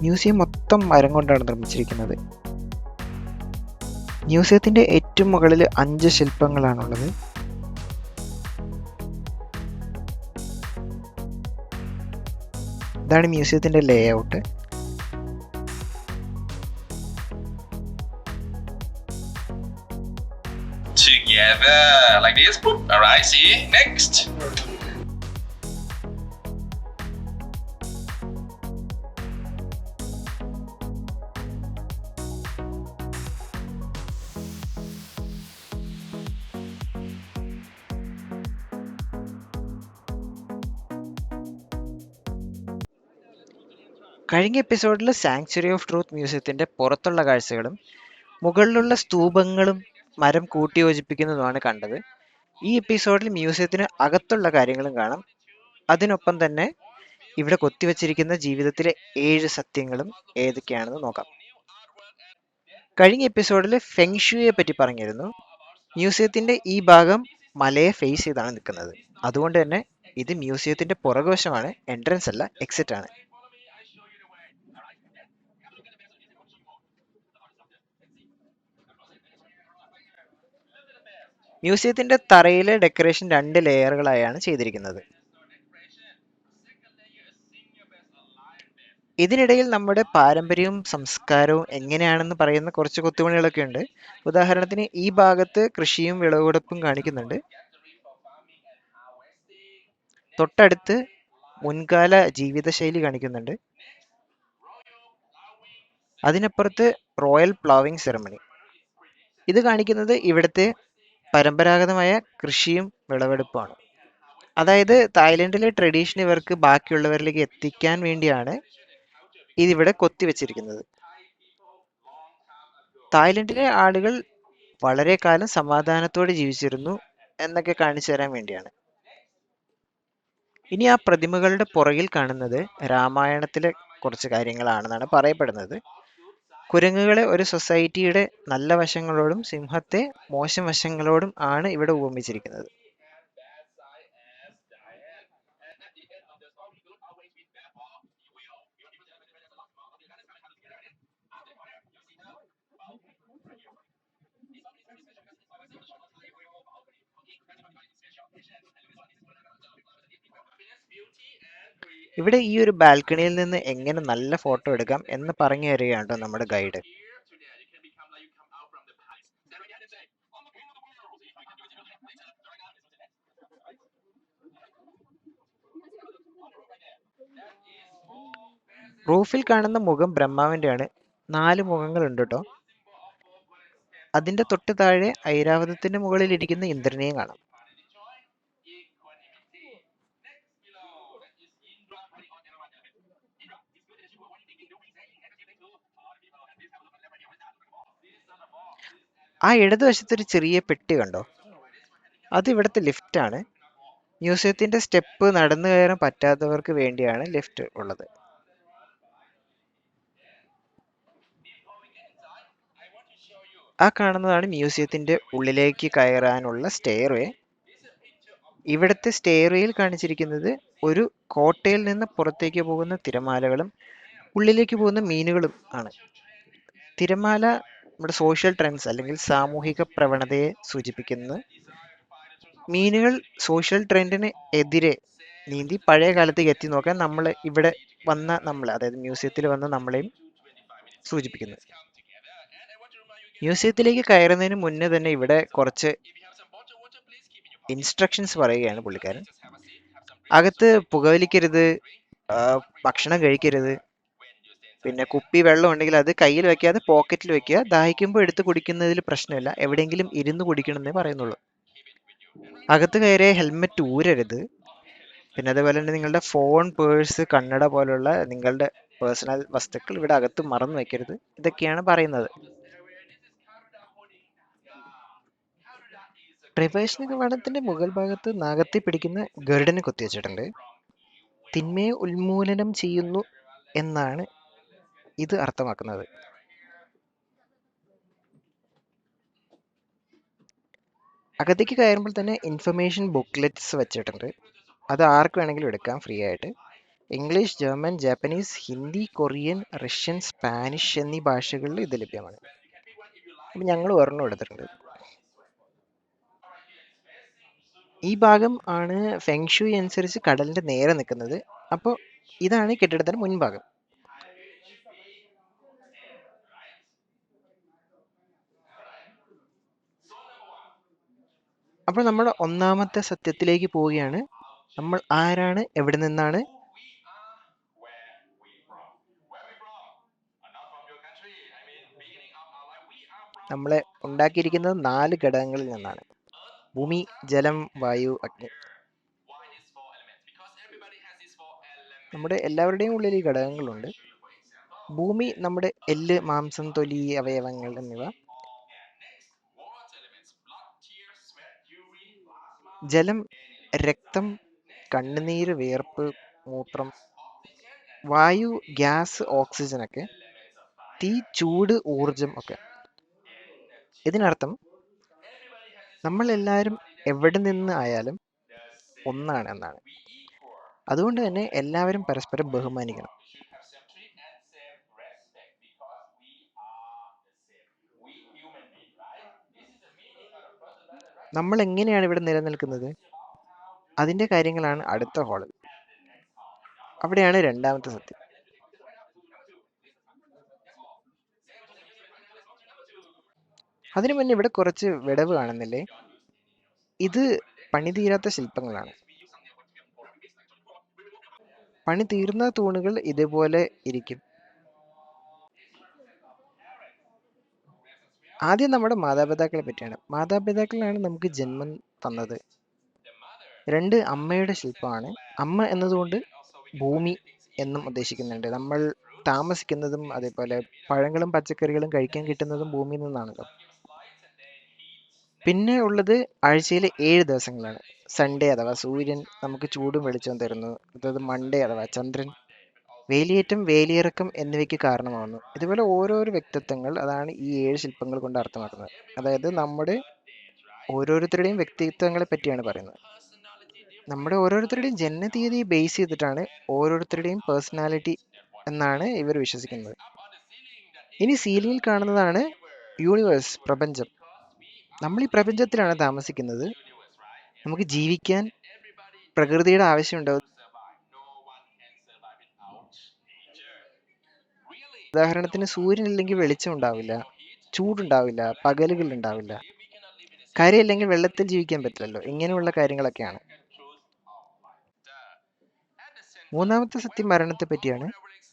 Museum മൊത്തം മരം കൊണ്ടാണ് നിർമ്മിച്ചിരിക്കുന്നത് മ്യൂസിയത്തിന്റെ ഏറ്റവും മുകളിൽ അഞ്ച് ശില്പങ്ങളാണുള്ളത് ഇതാണ് മ്യൂസിയത്തിന്റെ layout Together, like this. Boop. Alright, see? Next. കഴിഞ്ഞ എപ്പിസോഡിൽ സാങ്ച്വറി ഓഫ് ട്രൂത്ത് മ്യൂസിയത്തിന്റെ പുറത്തുള്ള കാഴ്ചകളും മുകളിലുള്ള സ്തൂപങ്ങളും മരം കൂട്ടിയോജിപ്പിക്കുന്നതുമാണ് കണ്ടത്. ഈ എപ്പിസോഡിൽ മ്യൂസിയത്തിന് അകത്തുള്ള കാര്യങ്ങളും കാണാം. അതിനൊപ്പം തന്നെ ഇവിടെ കൊത്തിവച്ചിരിക്കുന്ന ജീവിതത്തിലെ ഏഴ് സത്യങ്ങളും ഏതൊക്കെയാണെന്ന് നോക്കാം. കഴിഞ്ഞ എപ്പിസോഡിൽ ഫെങ്ഷുയെ പറ്റി പറഞ്ഞിരുന്നു. മ്യൂസിയത്തിന്റെ ഈ ഭാഗം മലയെ ഫേസ് ചെയ്താണ് നിൽക്കുന്നത്. അതുകൊണ്ട് തന്നെ ഇത് മ്യൂസിയത്തിന്റെ പുറകുവശമാണ് എൻട്രൻസ് അല്ല എക്സിറ്റ് ആണ്. മ്യൂസിയത്തിന്റെ തറയിലെ ഡെക്കറേഷൻ രണ്ട് ലെയറുകളായാണ് ചെയ്തിരിക്കുന്നത്. ഇതിനിടയിൽ നമ്മുടെ പാരമ്പര്യവും സംസ്കാരവും എങ്ങനെയാണെന്ന് പറയുന്ന കുറച്ച് കൊത്തുപണികളൊക്കെ ഉണ്ട്. ഉദാഹരണത്തിന് ഈ ഭാഗത്ത് കൃഷിയും വിളവെടുപ്പും കാണിക്കുന്നുണ്ട്. തൊട്ടടുത്ത് മുൻകാല ജീവിതശൈലി കാണിക്കുന്നുണ്ട്. അതിനപ്പുറത്ത് റോയൽ പ്ലാവിംഗ് സെറമണി. ഇത് കാണിക്കുന്നത് ഇവിടുത്തെ പരമ്പരാഗതമായ കൃഷിയും വിളവെടുപ്പുമാണ്. അതായത് തായ്ലൻഡിലെ ട്രഡീഷൻ ഇവർക്ക് ബാക്കിയുള്ളവരിലേക്ക് എത്തിക്കാൻ വേണ്ടിയാണ് ഇതിവിടെ കൊത്തിവെച്ചിരിക്കുന്നത് തായ്ലൻഡിലെ ആളുകൾ വളരെ കാലം സമാധാനത്തോടെ ജീവിച്ചിരുന്നു എന്നൊക്കെ കാണിച്ചു തരാൻ വേണ്ടിയാണ്. ഇനി ആ പ്രതിമകളുടെ പുറകിൽ കാണുന്നത് രാമായണത്തിലെ കുറച്ച് കാര്യങ്ങളാണെന്നാണ് പറയപ്പെടുന്നത്. കുരങ്ങുകളെ ഒരു സൊസൈറ്റിയുടെ നല്ല വശങ്ങളോടും സിംഹത്തെ മോശം വശങ്ങളോടും ആണ് ഇവിടെ ഉപമിച്ചിരിക്കുന്നത്. ഇവിടെ ഈ ഒരു ബാൽക്കണിയിൽ നിന്ന് എങ്ങനെ നല്ല ഫോട്ടോ എടുക്കാം എന്ന് പറഞ്ഞു തരികയാണ് നമ്മുടെ ഗൈഡ്. റൂഫിൽ കാണുന്ന മുഖം ബ്രഹ്മാവിന്റെയാണ്. നാല് മുഖങ്ങളുണ്ട് കേട്ടോ. അതിന്റെ തൊട്ട് താഴെ ഐരാവതത്തിന്റെ മുകളിൽ ഇരിക്കുന്ന ഇന്ദ്രനെയും കാണാം. ആ ഇടതുവശത്ത് ഒരു ചെറിയ പെട്ടി കണ്ടോ? അത് ഇവിടുത്തെ ലിഫ്റ്റ് ആണ്. മ്യൂസിയത്തിന്റെ സ്റ്റെപ്പ് നടന്നു കയറാൻ പറ്റാത്തവർക്ക് വേണ്ടിയാണ് ലിഫ്റ്റ് ഉള്ളത്. ആ കാണുന്നതാണ് മ്യൂസിയത്തിന്റെ ഉള്ളിലേക്ക് കയറാനുള്ള സ്റ്റെയർവേ ഇവിടുത്തെ സ്റ്റെയർവേയിൽ കാണിച്ചിരിക്കുന്നത് ഒരു കോട്ടയിൽ നിന്ന് പുറത്തേക്ക് പോകുന്ന തിരമാലകളും ഉള്ളിലേക്ക് പോകുന്ന മീനുകളും ആണ്. തിരമാല നമ്മുടെ സോഷ്യൽ ട്രെൻഡ്സ് അല്ലെങ്കിൽ സാമൂഹിക പ്രവണതയെ സൂചിപ്പിക്കുന്നത് മീനുകൾ സോഷ്യൽ ട്രെൻഡിന് എതിരെ നീന്തി പഴയ കാലത്തേക്ക് എത്തി നോക്കാൻ നമ്മൾ ഇവിടെ വന്ന നമ്മളെ അതായത് മ്യൂസിയത്തിൽ വന്ന നമ്മളെയും സൂചിപ്പിക്കുന്നത് മ്യൂസിയത്തിലേക്ക് കയറുന്നതിന് മുന്നേ തന്നെ ഇവിടെ കുറച്ച് ഇൻസ്ട്രക്ഷൻസ് പറയുകയാണ് പുള്ളിക്കാരൻ. അകത്ത് പുകവലിക്കരുത് ഭക്ഷണം കഴിക്കരുത് പിന്നെ കുപ്പി വെള്ളം ഉണ്ടെങ്കിൽ അത് കയ്യിൽ വെക്കാതെ പോക്കറ്റിൽ വെക്കുക. ദാഹിക്കുമ്പോൾ എടുത്ത് കുടിക്കുന്നതിൽ പ്രശ്നമില്ല. എവിടെയെങ്കിലും ഇരുന്ന് കുടിക്കണമെന്നേ പറയുന്നുള്ളൂ. അകത്ത് കയറിയ ഹെൽമെറ്റ് ഊരരുത്. പിന്നെ അതുപോലെ തന്നെ നിങ്ങളുടെ ഫോൺ പേഴ്സ് കണ്ണട പോലുള്ള നിങ്ങളുടെ പേഴ്സണൽ വസ്തുക്കൾ ഇവിടെ അകത്ത് മറന്നു വെക്കരുത്. ഇതൊക്കെയാണ് പറയുന്നത്. പ്രവേശന കവാടത്തിന്റെ മുകൾ ഭാഗത്ത് നാഗത്തി പിടിക്കുന്ന ഗരുഡനെ കൊത്തിവെച്ചിട്ടുണ്ട്. തിന്മയെ ഉന്മൂലനം ചെയ്യുന്നു എന്നാണ് ഇത് അർത്ഥമാക്കുന്നത്. അകത്തേക്ക് കയറുമ്പോൾ തന്നെ ഇൻഫർമേഷൻ ബുക്ക്ലെറ്റ്സ് വെച്ചിട്ടുണ്ട്. അത് ആർക്ക് വേണമെങ്കിലും എടുക്കാം ഫ്രീ ആയിട്ട്. English German Japanese Hindi Korean Russian Spanish എന്നീ ഭാഷകളിൽ ഇത് ലഭ്യമാണ്. അപ്പം ഞങ്ങൾ ഒരെണ്ണം എടുത്തിട്ടുണ്ട്. ഈ ഭാഗം ആണ് ഫെങ്ഷുയി അനുസരിച്ച് കടലിന്റെ നേരെ നിൽക്കുന്നത്. അപ്പോൾ ഇതാണ് കെട്ടിടത്തിന്റെ മുൻഭാഗം. അപ്പോൾ നമ്മൾ ഒന്നാമത്തെ സത്യത്തിലേക്ക് പോവുകയാണ്. നമ്മൾ ആരാണ്? എവിടെ നിന്നാണ്? നമ്മളെ ഉണ്ടാക്കിയിരിക്കുന്നത് നാല് ഘടകങ്ങളിൽ നിന്നാണ്. ഭൂമി ജലം വായു അഗ്നി. നമ്മുടെ എല്ലാവരുടെയും ഉള്ളിൽ ഈ ഘടകങ്ങളുണ്ട്. ഭൂമി നമ്മുടെ എല്ല് മാംസം തൊലി അവയവങ്ങൾ എന്നിവ. ജലം രക്തം കണ്ണുനീര് വിയർപ്പ് മൂത്രം വായു ഗ്യാസ് ഓക്സിജൻ ഒക്കെ തീ ചൂട് ഊർജം ഒക്കെ. ഇതിനർത്ഥം നമ്മൾ എല്ലാവരും എവിടെ നിന്ന് ആയാലും ഒന്നാണ് എന്നാണ്. അതുകൊണ്ട് തന്നെ എല്ലാവരും പരസ്പരം ബഹുമാനിക്കണം. നമ്മൾ എങ്ങനെയാണ് ഇവിടെ നിലനിൽക്കുന്നത്? അതിന്റെ കാര്യങ്ങളാണ് അടുത്ത ഹാളിൽ അവിടെയാണ് രണ്ടാമത്തെ സത്യം. അതിനു മുന്നേ ഇവിടെ കുറച്ച് വിടവ് കാണുന്നില്ലേ? ഇത് പണിതീരാത്ത ശില്പങ്ങളാണ്. പണി തീർന്ന തൂണുകൾ ഇതുപോലെ ഇരിക്കും. ആദ്യം നമ്മുടെ മാതാപിതാക്കളെ പറ്റിയാണ്. മാതാപിതാക്കളാണ് നമുക്ക് ജന്മം തന്നത്. രണ്ട് അമ്മയുടെ ശില്പമാണ്. അമ്മ എന്നതുകൊണ്ട് ഭൂമി എന്നും ഉദ്ദേശിക്കുന്നുണ്ട്. നമ്മൾ താമസിക്കുന്നതും അതേപോലെ പഴങ്ങളും പച്ചക്കറികളും കഴിക്കാൻ കിട്ടുന്നതും ഭൂമിയിൽ നിന്നാണല്ലോ. പിന്നെ ഉള്ളത് ആഴ്ചയിലെ ഏഴ് ദിവസങ്ങളാണ്. സൺഡേ അഥവാ സൂര്യൻ നമുക്ക് ചൂടും വെളിച്ചവും തരുന്നു. അതായത് മൺഡേ അഥവാ ചന്ദ്രൻ വേലിയേറ്റം വേലിയിറക്കം എന്നിവയ്ക്ക് കാരണമാകുന്നു ഇതുപോലെ ഓരോരോ വ്യക്തിത്വങ്ങൾ അതാണ് ഈ ഏഴ് ശില്പങ്ങൾ കൊണ്ട് അർത്ഥമാക്കുന്നത്. അതായത് നമ്മുടെ ഓരോരുത്തരുടെയും വ്യക്തിത്വങ്ങളെ പറ്റിയാണ് പറയുന്നത്. നമ്മുടെ ഓരോരുത്തരുടെയും ജനനതീയതി ബേസ് ചെയ്തിട്ടാണ് ഓരോരുത്തരുടെയും പേഴ്സണാലിറ്റി എന്നാണ് ഇവർ വിശ്വസിക്കുന്നത്. ഇനി സീലിംഗിൽ കാണുന്നതാണ് യൂണിവേഴ്സ് പ്രപഞ്ചം. നമ്മൾ ഈ പ്രപഞ്ചത്തിലാണ് താമസിക്കുന്നത്. നമുക്ക് ജീവിക്കാൻ പ്രകൃതിയുടെ ആവശ്യമുണ്ടാവും ഉദാഹരണത്തിന് സൂര്യൻ ഇല്ലെങ്കിൽ വെളിച്ചം ഉണ്ടാവില്ല ചൂടുണ്ടാവില്ല പകലുകൾ ഉണ്ടാവില്ല കരയില്ലെങ്കിൽ വെള്ളത്തിൽ ജീവിക്കാൻ പറ്റില്ലല്ലോ. ഇങ്ങനെയുള്ള കാര്യങ്ങളൊക്കെയാണ്. മൂന്നാമത്തെ സത്യം മരണത്തെ പറ്റിയാണ്.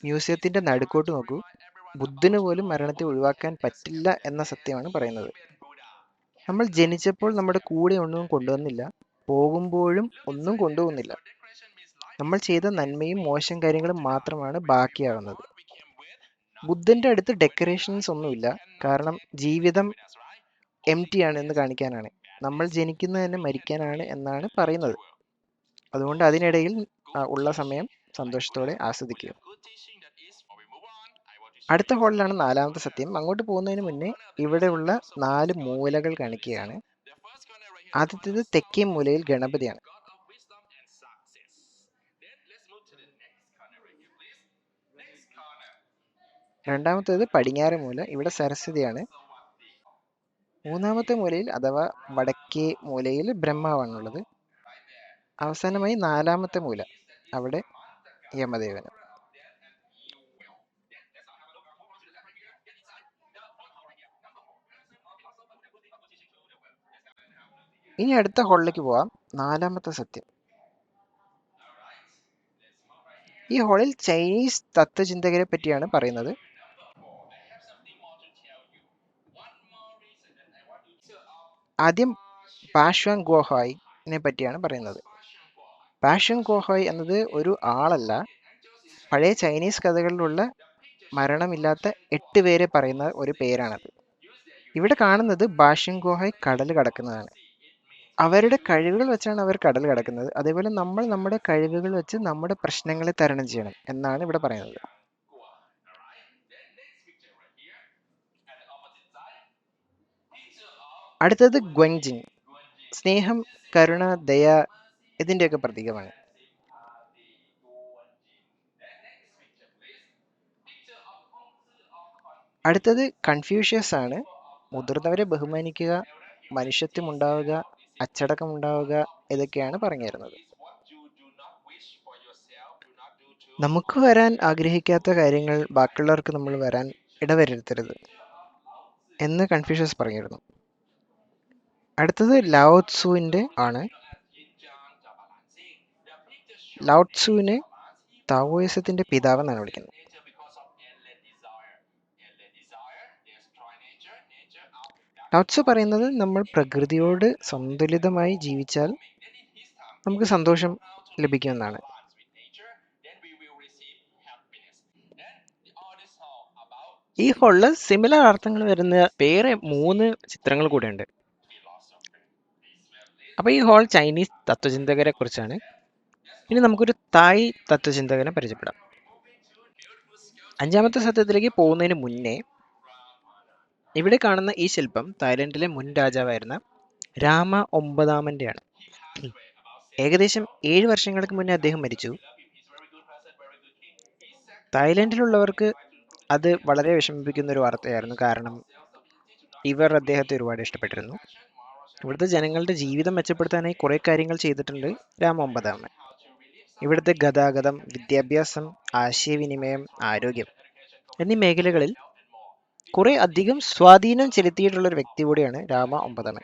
മ്യൂസിയത്തിന്റെ നടുക്കോട്ട് നോക്കൂ. ബുദ്ധന് പോലും മരണത്തെ ഒഴിവാക്കാൻ പറ്റില്ല എന്ന സത്യമാണ് പറയുന്നത്. നമ്മൾ ജനിച്ചപ്പോൾ നമ്മുടെ കൂടെ ഒന്നും കൊണ്ടുവന്നില്ല. പോകുമ്പോഴും ഒന്നും കൊണ്ടുപോകുന്നില്ല. നമ്മൾ ചെയ്ത നന്മയും മോശം കാര്യങ്ങളും മാത്രമാണ് ബാക്കിയാവുന്നത്. ബുദ്ധന്റെ അടുത്ത് ഡെക്കറേഷൻസ് ഒന്നുമില്ല. കാരണം ജീവിതം എം ടി ആണ് എന്ന് കാണിക്കാനാണ്. നമ്മൾ ജനിക്കുന്നത് തന്നെ മരിക്കാനാണ് എന്നാണ് പറയുന്നത്. അതുകൊണ്ട് അതിനിടയിൽ ഉള്ള സമയം സന്തോഷത്തോടെ ആസ്വദിക്കുക. അടുത്ത ഹോളിലാണ് നാലാമത്തെ സത്യം. അങ്ങോട്ട് പോകുന്നതിന് മുന്നേ ഇവിടെയുള്ള നാല് മൂലകൾ കാണിക്കുകയാണ്. ആദ്യത്തേത് തെക്കേ മൂലയിൽ ഗണപതിയാണ്. രണ്ടാമത്തേത് പടിഞ്ഞാറ് മൂല ഇവിടെ സരസ്വതിയാണ്. മൂന്നാമത്തെ മൂലയിൽ അഥവാ വടക്കേ മൂലയിൽ ബ്രഹ്മാവാണുള്ളത്. അവസാനമായി നാലാമത്തെ മൂല അവിടെ യമദേവന്. ഇനി അടുത്ത ഹോളിലേക്ക് പോവാം. നാലാമത്തെ സത്യം. ഈ ഹോളിൽ ചൈനീസ് തത്വചിന്തകരെ പറ്റിയാണ് പറയുന്നത്. ആദ്യം പാഷ്വാങ് ഗോഹായിനെ പറ്റിയാണ് പറയുന്നത്. പാഷ്വാങ് ഗോഹായ് എന്നത് ഒരു ആളല്ല. പഴയ ചൈനീസ് കഥകളിലുള്ള മരണമില്ലാത്ത എട്ട് പേരെ പറയുന്ന ഒരു പേരാണത്. ഇവിടെ കാണുന്നത് ബാഷ്യം ഗോഹായ് കടൽ കടക്കുന്നതാണ്. അവരുടെ കഴിവുകൾ വെച്ചാണ് അവർ കടൽ കടക്കുന്നത്. അതേപോലെ നമ്മൾ നമ്മുടെ കഴിവുകൾ വെച്ച് നമ്മുടെ പ്രശ്നങ്ങളെ തരണം ചെയ്യണം എന്നാണ് ഇവിടെ പറയുന്നത്. അടുത്തത് ഗ്വൻജിൻ. സ്നേഹം കരുണ ദയ ഇതിന്റെയൊക്കെ പ്രതീകമാണ്. അടുത്തത് കൺഫ്യൂഷ്യസ് ആണ്. മുതിർന്നവരെ ബഹുമാനിക്കുക മനുഷ്യത്വം ഉണ്ടാവുക അച്ചടക്കം ഉണ്ടാവുക ഇതൊക്കെയാണ് പറഞ്ഞു തരുന്നത്. നമുക്ക് വരാൻ ആഗ്രഹിക്കാത്ത കാര്യങ്ങൾ ബാക്കിയുള്ളവർക്ക് നമ്മൾ വരാൻ ഇടവരുത്തരുത് എന്ന് കൺഫ്യൂഷ്യസ് പറഞ്ഞിരുന്നു. അടുത്തത് ലാവോത്സുവിന്റെ ആണ്. ലാവോത്സുവിനെ താവോയിസത്തിന്റെ പിതാവ് എന്നാണ് വിളിക്കുന്നത്. ലാവോത്സു പറയുന്നത് നമ്മൾ പ്രകൃതിയോട് സന്തുലിതമായി ജീവിച്ചാൽ നമുക്ക് സന്തോഷം ലഭിക്കുമെന്നാണ്. ഈ ഹോളിൽ സിമിലർ അർത്ഥങ്ങൾ വരുന്ന വേറെ മൂന്ന് ചിത്രങ്ങൾ കൂടെയുണ്ട്. അപ്പോൾ ഈ ഹോൾ ചൈനീസ് തത്വചിന്തകരെ കുറിച്ചാണ്. ഇനി നമുക്കൊരു തായ് തത്വചിന്തകനെ പരിചയപ്പെടാം. അഞ്ചാമത്തെ സത്യത്തിലേക്ക് പോകുന്നതിന് മുന്നേ ഇവിടെ കാണുന്ന ഈ ശില്പം തായ്ലൻഡിലെ മുൻ രാജാവായിരുന്ന രാമ ഒമ്പതാമന്റെയാണ് ഏകദേശം ഏഴ് വർഷങ്ങൾക്ക് മുന്നേ അദ്ദേഹം മരിച്ചു. തായ്ലൻഡിലുള്ളവർക്ക് അത് വളരെ വിഷമിപ്പിക്കുന്ന ഒരു വാർത്തയായിരുന്നു. കാരണം ഇവർ അദ്ദേഹത്തെ ഒരുപാട് ഇഷ്ടപ്പെട്ടിരുന്നു. ഇവിടുത്തെ ജനങ്ങളുടെ ജീവിതം മെച്ചപ്പെടുത്താനായി കുറേ കാര്യങ്ങൾ ചെയ്തിട്ടുണ്ട് രാമ ഒമ്പതാമൻ. ഇവിടുത്തെ ഗതാഗതം വിദ്യാഭ്യാസം ആശയവിനിമയം ആരോഗ്യം എന്നീ മേഖലകളിൽ കുറെ അധികം സ്വാധീനം ചെലുത്തിയിട്ടുള്ള ഒരു വ്യക്തി കൂടിയാണ് രാമ ഒമ്പതാമൻ.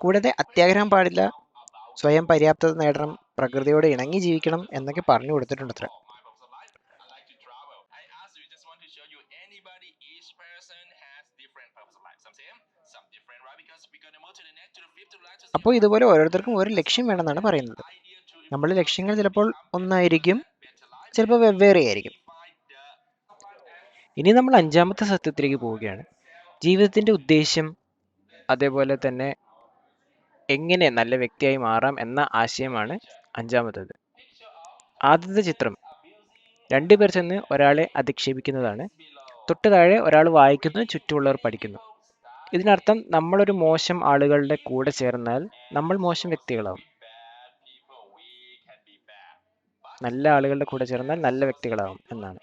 കൂടാതെ അത്യാഗ്രഹം പാടില്ല സ്വയം പര്യാപ്തത നേടണം പ്രകൃതിയോട് ഇണങ്ങി ജീവിക്കണം എന്നൊക്കെ പറഞ്ഞു കൊടുത്തിട്ടുണ്ട് അത്ര. അപ്പോൾ ഇതുപോലെ ഓരോരുത്തർക്കും ഒരു ലക്ഷ്യം വേണമെന്നാണ് പറയുന്നത്. നമ്മുടെ ലക്ഷ്യങ്ങൾ ചിലപ്പോൾ ഒന്നായിരിക്കും ചിലപ്പോൾ വെവ്വേറെ ആയിരിക്കും. ഇനി നമ്മൾ അഞ്ചാമത്തെ സത്യത്തിലേക്ക് പോവുകയാണ്. ജീവിതത്തിന്റെ ഉദ്ദേശ്യം അതേപോലെ തന്നെ എങ്ങനെ നല്ല വ്യക്തിയായി മാറാം എന്ന ആശയമാണ് അഞ്ചാമത്തത്. ആദ്യത്തെ ചിത്രം. രണ്ടുപേർ ചെന്ന് ഒരാളെ അധിക്ഷേപിക്കുന്നതാണ്. തൊട്ട് താഴെ ഒരാൾ വായിക്കുന്നു ചുറ്റുമുള്ളവർ പഠിക്കുന്നു. ഇതിനർത്ഥം നമ്മളൊരു മോശം ആളുകളുടെ കൂടെ ചേർന്നാൽ നമ്മൾ മോശം വ്യക്തികളാവും. നല്ല ആളുകളുടെ കൂടെ ചേർന്നാൽ നല്ല വ്യക്തികളാവും എന്നാണ്.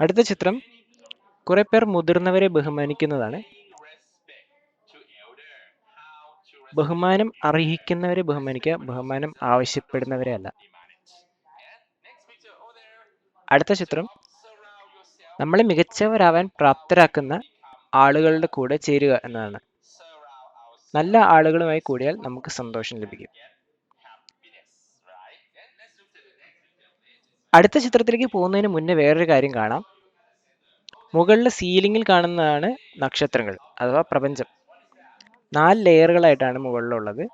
അടുത്ത ചിത്രം കുറെ പേർ മുതിർന്നവരെ ബഹുമാനിക്കുന്നതാണ്. ബഹുമാനം അർഹിക്കുന്നവരെ ബഹുമാനിക്കുക ബഹുമാനം ആവശ്യപ്പെടുന്നവരെ അല്ല. അടുത്ത ചിത്രം. നമ്മളെ മികച്ചവരാവാൻ പ്രാപ്തരാക്കുന്ന ആളുകളുടെ കൂടെ ചേരുക എന്നതാണ്. നല്ല ആളുകളുമായി കൂടിയാൽ നമുക്ക് സന്തോഷം ലഭിക്കും. അടുത്ത ചിത്രത്തിലേക്ക് പോകുന്നതിന് മുന്നേ വേറൊരു കാര്യം കാണാം. മുകളിലെ സീലിംഗിൽ കാണുന്നതാണ് നക്ഷത്രങ്ങൾ അഥവാ പ്രപഞ്ചം. നാല് ലെയറുകളായിട്ടാണ് മുകളിലുള്ളത്.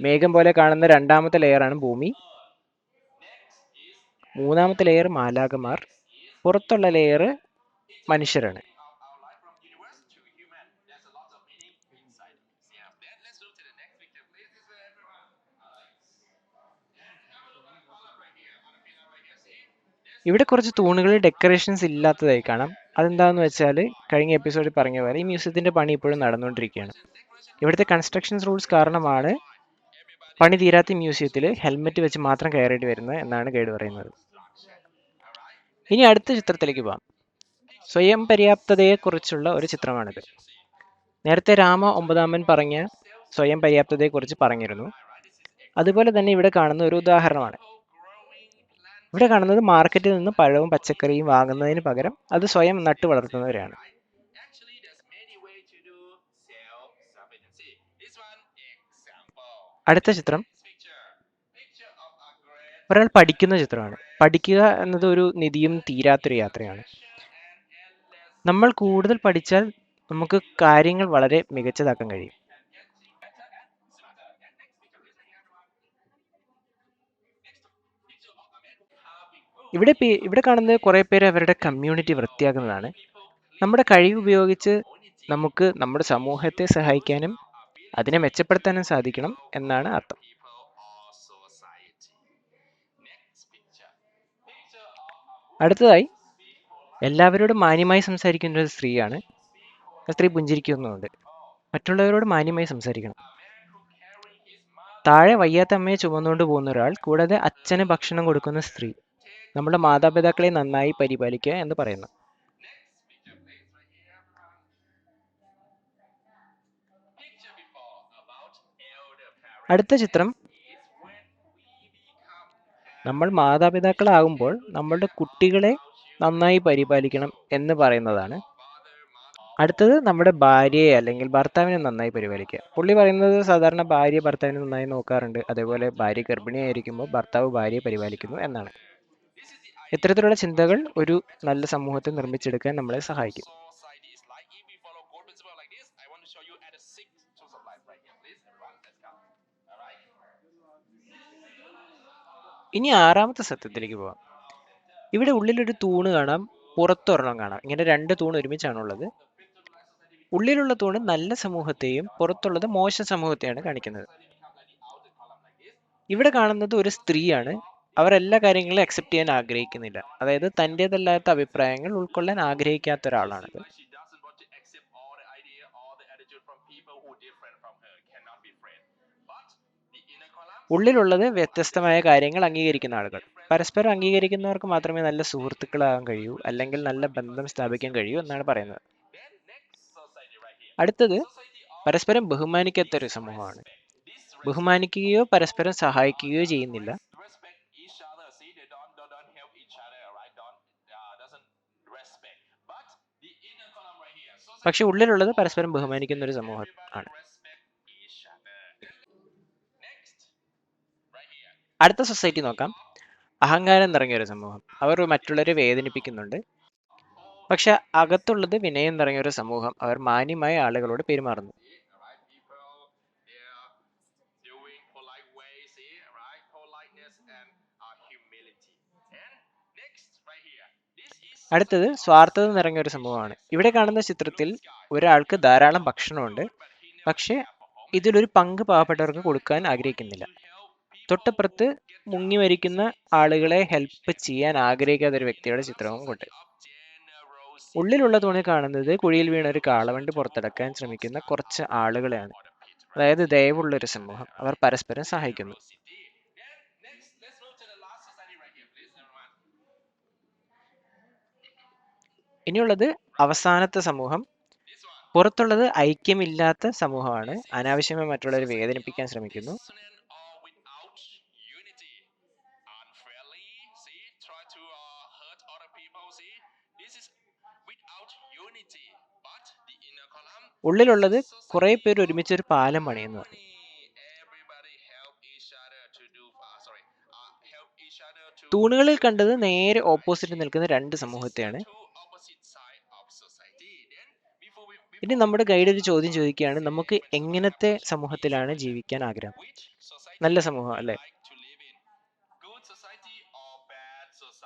മേഘം പോലെ കാണുന്ന രണ്ടാമത്തെ ലെയറാണ് ഭൂമി. മൂന്നാമത്തെ ലെയർ മാലാകമാർ പുറത്തുള്ള ലെയർ മനുഷ്യരാണ്. ഇവിടെ കുറച്ച് തൂണുകളിൽ ഡെക്കറേഷൻസ് ഇല്ലാത്തതായി കാണാം. അതെന്താണെന്ന് വെച്ചാൽ കഴിഞ്ഞ എപ്പിസോഡിൽ പറഞ്ഞ പോലെ ഈ മ്യൂസിയത്തിന്റെ പണി ഇപ്പോഴും നടന്നുകൊണ്ടിരിക്കുകയാണ് ഇവിടുത്തെ കൺസ്ട്രക്ഷൻ റൂൾസ് കാരണമാണ് പണി തീരാത്ത മ്യൂസിയത്തിൽ ഹെൽമെറ്റ് വെച്ച് മാത്രം കയറേണ്ടി വരുന്നത് എന്നാണ് ഗൈഡ് പറയുന്നത്. ഇനി അടുത്ത ചിത്രത്തിലേക്ക് പോകാം സ്വയം പര്യാപ്തതയെക്കുറിച്ചുള്ള ഒരു ചിത്രമാണിത്. നേരത്തെ രാമ ഒമ്പതാമൻ പറഞ്ഞ സ്വയം പര്യാപ്തതയെക്കുറിച്ച് പറഞ്ഞിരുന്നു. അതുപോലെ തന്നെ ഇവിടെ കാണുന്ന ഒരു ഉദാഹരണമാണ്. ഇവിടെ കാണുന്നത് മാർക്കറ്റിൽ നിന്ന് പഴവും പച്ചക്കറിയും വാങ്ങുന്നതിന് പകരം അത് സ്വയം നട്ടു വളർത്തുന്നവരാണ്. അടുത്ത ചിത്രം ഒരാൾ പഠിക്കുന്ന ചിത്രമാണ്. പഠിക്കുക എന്നത് ഒരു നിധിയും തീരാത്തൊരു യാത്രയാണ്. നമ്മൾ കൂടുതൽ പഠിച്ചാൽ നമുക്ക് കാര്യങ്ങൾ വളരെ മികച്ചതാക്കാൻ കഴിയും. ഇവിടെ ഇവിടെ കാണുന്നത് കുറേ പേര് അവരുടെ കമ്മ്യൂണിറ്റി വൃത്തിയാക്കുന്നതാണ്. നമ്മുടെ കഴിവ് ഉപയോഗിച്ച് നമുക്ക് നമ്മുടെ സമൂഹത്തെ സഹായിക്കാനും അതിനെ മെച്ചപ്പെടുത്താനും സാധിക്കണം എന്നാണ് അർത്ഥം. അടുത്തതായി എല്ലാവരോടും മാന്യമായി സംസാരിക്കുന്ന ഒരു സ്ത്രീയാണ്. സ്ത്രീ പുഞ്ചിരിക്കുന്നുണ്ട്. മറ്റുള്ളവരോട് മാന്യമായി സംസാരിക്കണം. താഴെ വയ്യാത്ത അമ്മയെ ചുമന്നുകൊണ്ട് പോകുന്ന ഒരാൾ കൂടാതെ അച്ഛന് ഭക്ഷണം കൊടുക്കുന്ന സ്ത്രീ. നമ്മുടെ മാതാപിതാക്കളെ നന്നായി പരിപാലിക്കുക എന്ന് പറയുന്നു. അടുത്ത ചിത്രം. നമ്മൾ മാതാപിതാക്കളാകുമ്പോൾ നമ്മളുടെ കുട്ടികളെ നന്നായി പരിപാലിക്കണം എന്ന് പറയുന്നതാണ്. അടുത്തത് നമ്മുടെ ഭാര്യയെ അല്ലെങ്കിൽ ഭർത്താവിനെ നന്നായി പരിപാലിക്കുക. പുള്ളി പറയുന്നത് സാധാരണ ഭാര്യ ഭർത്താവിനെ നന്നായി നോക്കാറുണ്ട്. അതേപോലെ ഭാര്യ ഗർഭിണിയായിരിക്കുമ്പോൾ ഭർത്താവ് ഭാര്യയെ പരിപാലിക്കുന്നു എന്നാണ്. ഇത്തരത്തിലുള്ള ചിന്തകൾ ഒരു നല്ല സമൂഹത്തെ നിർമ്മിച്ചെടുക്കാൻ നമ്മളെ സഹായിക്കും? ഇനി ആറാമത്തെ സത്യത്തിലേക്ക് പോവാം. ഇവിടെ ഉള്ളിലൊരു തൂണ് കാണാം പുറത്തൊരെണ്ണം കാണാം. ഇങ്ങനെ രണ്ട് തൂണ് ഒരുമിച്ചാണുള്ളത്. ഉള്ളിലുള്ള തൂണ് നല്ല സമൂഹത്തെയും പുറത്തുള്ളത് മോശം സമൂഹത്തെയാണ് കാണിക്കുന്നത്. ഇവിടെ കാണുന്നത് ഒരു സ്ത്രീയാണ്. അവർ എല്ലാ കാര്യങ്ങളും അക്സെപ്റ്റ് ചെയ്യാൻ ആഗ്രഹിക്കുന്നില്ല. അതായത് തന്റേതല്ലാത്ത അഭിപ്രായങ്ങൾ ഉൾക്കൊള്ളാൻ ആഗ്രഹിക്കാത്ത ഒരാളാണത് ഉള്ളിലുള്ളത് വ്യത്യസ്തമായ കാര്യങ്ങൾ അംഗീകരിക്കുന്ന ആളുകൾ. പരസ്പരം അംഗീകരിക്കുന്നവർക്ക് മാത്രമേ നല്ല സുഹൃത്തുക്കളാകാൻ കഴിയൂ അല്ലെങ്കിൽ നല്ല ബന്ധം സ്ഥാപിക്കാൻ കഴിയൂ എന്നാണ് പറയുന്നത്. അടുത്തത് പരസ്പരം ബഹുമാനിക്കാത്ത ഒരു സമൂഹമാണ്. ബഹുമാനിക്കുകയോ പരസ്പരം സഹായിക്കുകയോ ചെയ്യുന്നില്ല. പക്ഷെ ഉള്ളിലുള്ളത് പരസ്പരം ബഹുമാനിക്കുന്ന ഒരു സമൂഹം ആണ്. അടുത്ത സൊസൈറ്റി നോക്കാം. അഹങ്കാരം നിറങ്ങിയ ഒരു സമൂഹം. അവർ മറ്റുള്ളവരെ വേദനിപ്പിക്കുന്നുണ്ട്. പക്ഷെ അകത്തുള്ളത് വിനയം നിറങ്ങിയ ഒരു സമൂഹം. അവർ മാന്യമായ ആളുകളോട് പെരുമാറുന്നു. അടുത്തത് സ്വാർത്ഥത നിറഞ്ഞ ഒരു സംഭവമാണ് ഇവിടെ കാണുന്ന ചിത്രത്തിൽ ഒരാൾക്ക് ധാരാളം ഭക്ഷണമുണ്ട്. പക്ഷെ ഇതിലൊരു പങ്ക് പാവപ്പെട്ടവർക്ക് കൊടുക്കാൻ ആഗ്രഹിക്കുന്നില്ല. തൊട്ടപ്പുറത്ത് മുങ്ങി മരിക്കുന്ന ആളുകളെ ഹെൽപ്പ് ചെയ്യാൻ ആഗ്രഹിക്കാത്ത ഒരു വ്യക്തിയുടെ ചിത്രവും കൊണ്ട് ഉള്ളിലുള്ള തുണി കാണുന്നത് കുഴിയിൽ വീണ ഒരു കാളവണ്ടി പുറത്തെടുക്കാൻ ശ്രമിക്കുന്ന കുറച്ച് ആളുകളെയാണ്. അതായത് ദയവുള്ള ഒരു സമൂഹം. അവർ പരസ്പരം സഹായിക്കുന്നു Next, let's move to the last society right here, please, everyone. ഇനിയുള്ളത് അവസാനത്തെ സമൂഹം പുറത്തുള്ളത് ഐക്യമില്ലാത്ത സമൂഹമാണ്. അനാവശ്യമായി മറ്റുള്ളവരെ വേദനിപ്പിക്കാൻ ശ്രമിക്കുന്നു. ഉള്ളിലുള്ളത് കുറെ പേർ ഒരുമിച്ച് ഒരു പാലം പണിയുന്നു. തൂണുകളിൽ കണ്ടത് നേരെ ഓപ്പോസിറ്റ് നിൽക്കുന്ന രണ്ട് സമൂഹത്തെയാണ്. ഇനി നമ്മുടെ ഗൈഡ് ഒരു ചോദ്യം ചോദിക്കുകയാണ് നമുക്ക് എങ്ങനത്തെ സമൂഹത്തിലാണ് ജീവിക്കാൻ ആഗ്രഹം? നല്ല സമൂഹം അല്ലെ?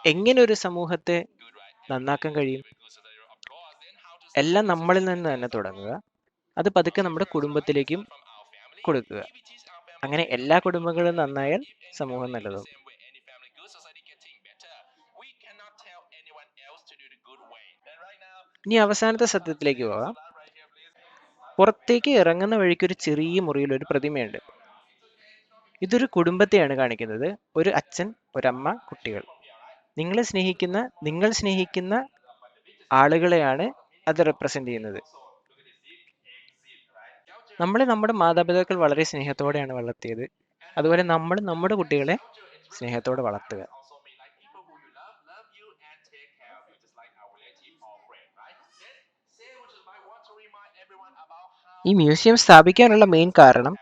എങ്ങനെ ഒരു സമൂഹത്തെ നന്നാക്കാൻ കഴിയും? എല്ലാം നമ്മളിൽ നിന്ന് തന്നെ തുടങ്ങുക. അത് പതുക്കെ നമ്മുടെ കുടുംബത്തിലേക്കും കൊടുക്കുക. അങ്ങനെ എല്ലാ കുടുംബങ്ങളും നന്നായാൽ സമൂഹം നല്ലതും ഇനി അവസാനത്തെ സത്യത്തിലേക്ക് പോവാം പുറത്തേക്ക് ഇറങ്ങുന്ന വഴിക്ക് ഒരു ചെറിയ മുറിയിൽ ഒരു പ്രതിമയുണ്ട്. ഇതൊരു കുടുംബത്തെയാണ് കാണിക്കുന്നത്. ഒരു അച്ഛൻ ഒരമ്മ കുട്ടികൾ. നിങ്ങളെ സ്നേഹിക്കുന്ന നിങ്ങൾ സ്നേഹിക്കുന്ന ആളുകളെയാണ് അത് റെപ്രസെന്റ് ചെയ്യുന്നത്. നമ്മൾ നമ്മുടെ മാതാപിതാക്കൾ വളരെ സ്നേഹത്തോടെയാണ് വളർത്തിയത്. അതുപോലെ നമ്മൾ നമ്മുടെ കുട്ടികളെ സ്നേഹത്തോടെ വളർത്തുക. ഈ മ്യൂസിയം സ്ഥാപിക്കാനുള്ള മെയിൻ കാരണം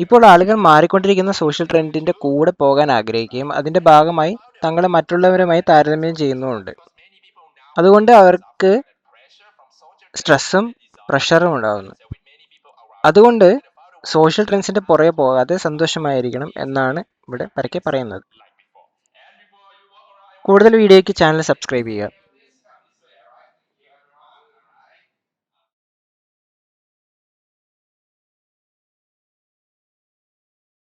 ഇപ്പോൾ ആളുകൾ മാറിക്കൊണ്ടിരിക്കുന്ന സോഷ്യൽ ട്രെൻഡിന്റെ കൂടെ പോകാൻ ആഗ്രഹിക്കുകയും അതിന്റെ ഭാഗമായി തങ്ങളെ മറ്റുള്ളവരുമായി താരതമ്യം ചെയ്യുന്നുമുണ്ട്. അതുകൊണ്ട് അവർക്ക് സ്ട്രെസ്സും പ്രഷറും ഉണ്ടാകുന്നു. അതുകൊണ്ട് സോഷ്യൽ ട്രെൻഡ്സിന്റെ പുറകെ പോകാതെ സന്തോഷമായിരിക്കണം എന്നാണ് ഇവിടെ പരക്കെ പറയുന്നത്. കൂടുതൽ വീഡിയോയ്ക്ക് ചാനൽ സബ്സ്ക്രൈബ് ചെയ്യുക.